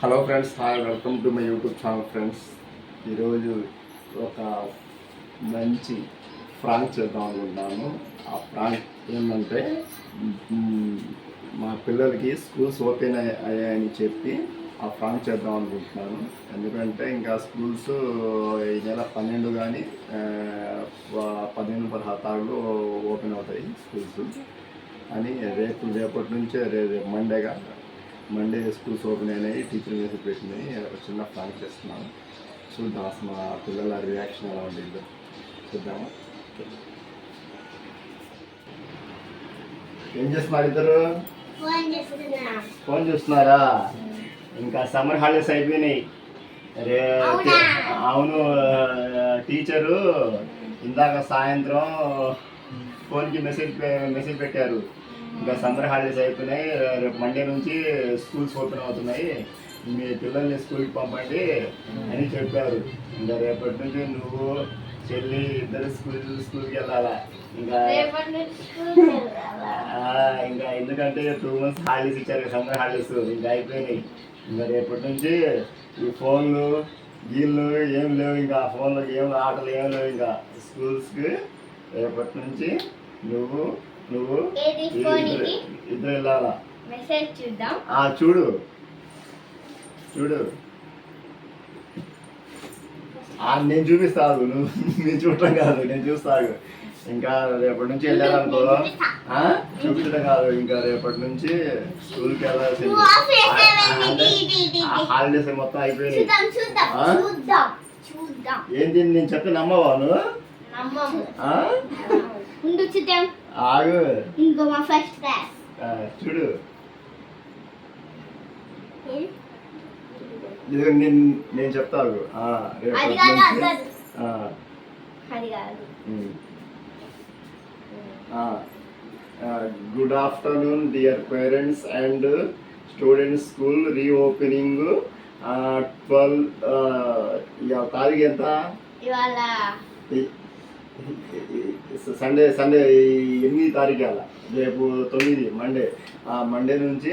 Hello friends hi welcome to my YouTube channel friends ఈరోజు ఒక మంచి ఫ్రాంక్ చేద్దాం అనుకుంటున్నాను ఆ ఫ్రాంక్ ఏంటంటే మా పిల్లలకి స్కూల్స్ ఓపెన్ అయ్యాయని చెప్పి ఆ ఫ్రాంక్ చేద్దాం అనుకుంటున్నాను. ఎందుకంటే ఇంకా స్కూల్స్ ఈ నెల పన్నెండు కానీ పదిహేను పదహారు తారీఖులు ఓపెన్ అవుతాయి స్కూల్స్ అని రేపు రేపటి నుంచే రేపు మండేగా మండే స్కూల్స్ ఓపెన్ అయినాయి టీచర్ మెసేజ్ పెట్టినాయి ఒక చిన్న ప్లాన్ చేస్తున్నాను. చూద్దాం అసలు మా పిల్లల రియాక్షన్ ఎలా ఉంటుందో చూద్దామా? ఏం చేస్తున్నారు ఇద్దరు? ఫోన్ చేస్తున్నా. ఫోన్ చూస్తున్నారా? ఇంకా సమ్మర్ హాలిడేస్ అయిపోయినాయి. రే అవునా? అవును టీచరు ఇందాక సాయంత్రం ఫోన్కి మెసేజ్ మెసేజ్ పెట్టారు. ఇంకా సమ్మర్ హాలిడేస్ అయిపోయినాయి. రేపు మండే నుంచి స్కూల్స్ ఓపెన్ అవుతున్నాయి. మీ పిల్లల్ని స్కూల్కి పంపండి అని చెప్పారు. ఇంకా రేపటి నుంచి నువ్వు చెల్లి ఇద్దరు స్కూల్ స్కూల్కి వెళ్ళాలా? ఇంకా ఇంకా ఎందుకంటే టూ మంత్స్ హాలిడేస్ ఇచ్చారు సమ్మర్ హాలిడేస్ ఇంకా అయిపోయినాయి. ఇంకా రేపటి నుంచి ఈ ఫోన్లు గీళ్ళు ఏం లేవు ఇంకా. ఫోన్లో ఏం ఆటలు ఏం లేవు ఇంకా. స్కూల్స్కి రేపటి నుంచి నువ్వు నువ్వు? ఇద్దరు ఇది? ఇద్దరు వెళ్ళాలా? మెసేజ్ చూద్దాం. ఆ, చూడు. చూడు. ఆ, నేను చూపిస్తాను నువ్వు నేను చూడటం కాదు నేను చూస్తాను ఇంకా రేపటి నుంచి వెళ్ళాలనుకో? చూపించడం కాదు ఇంకా రేపటి నుంచి స్కూల్కి వెళ్ళాల్సింది. హాలిడేస్ మొత్తం చూద్దాం ఏంటి నేను చెప్తే నమ్మవా నువ్వు? ఆగు. ఇంకో మా ఫస్ట్ క్లాస్ చూడు. నేను నేను చెప్తాను ఆ, అది కాదు అది కాదు. Good afternoon dear parents and students school reopening twelve తారీఖు ఎంత? ఇవాళ సండే సండే ఎనిమిది తారీఖు అలా. రేపు తొమ్మిది మండే. ఆ మండే నుంచి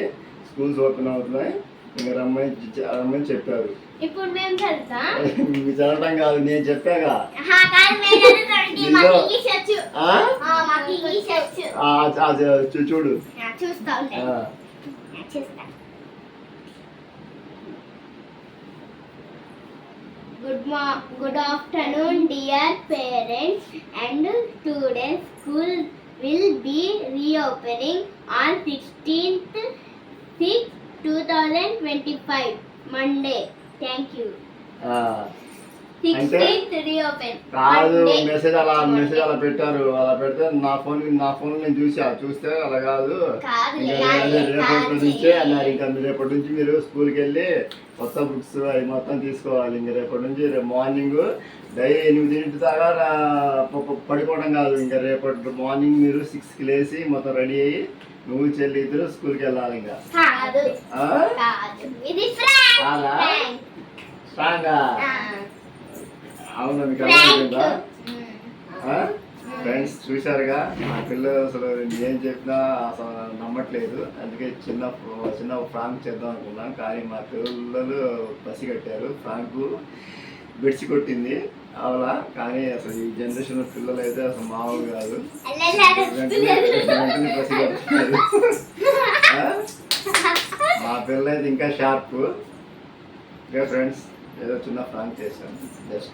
స్కూల్స్ ఓపెన్ అవుతున్నాయి. ఇంకా రమ్మని రమ్మని చెప్పారు. ఇప్పుడు మేము కాదు నేను చెప్పాగా. ఆహా, కాదు Good, ma- good afternoon, dear parents and students. School will be reopening on 16th 6 2025, Monday. Thank you. Uh. కాదు మెసేజ్ అలా మెసేజ్ అలా పెట్టారు. అలా పెడితే నా ఫోన్ నా ఫోన్ నేను చూసా. చూస్తే అలా కాదు. రేపటి. నుంచే అన్నారు. ఇంకా మీరు రేపటి నుంచి మీరు స్కూల్కి వెళ్ళి కొత్త బుక్స్ అవి మొత్తం తీసుకోవాలి. ఇంకా రేపటి నుంచి రేపు మార్నింగ్ డైలీ ఎనిమిదింటి దాకా రా- ప- ప- పడుకోవడం కాదు. ఇంకా రేపటి మార్నింగ్ మీరు సిక్స్కి లేచి మొత్తం రెడీ అయ్యి నువ్వు చెల్లి ఇద్దరు స్కూల్కి వెళ్ళాలి ఇంకా. కాదు ఆ? కాదు ఇది ఫ్రాంక్ కాదా? ఫ్రాంక్ స్ట్రాంగా ఆ, అవునా మీకు అర్థమైందా. ఫ్రెండ్స్ చూశారుగా? మా పిల్లలు అసలు ఏం చెప్పినా అసలు నమ్మట్లేదు. అందుకే చిన్న చిన్న ఫ్రాంక్ చేద్దాం అనుకున్నాం. కానీ మా పిల్లలు బసి కట్టారు. ఫ్రాంక్ బెడ్సి కొట్టింది. అవలా కానీ అసలు ఈ జనరేషన్ పిల్లలు అయితే అసలు మామూలు కాదు. వెంటనే బసి కట్టారు? మా పిల్ల అయితే ఇంకా షార్ప్ ఓకే ఫ్రెండ్స్ ఏదో చిన్న ఫ్రాంక్ చేశాను just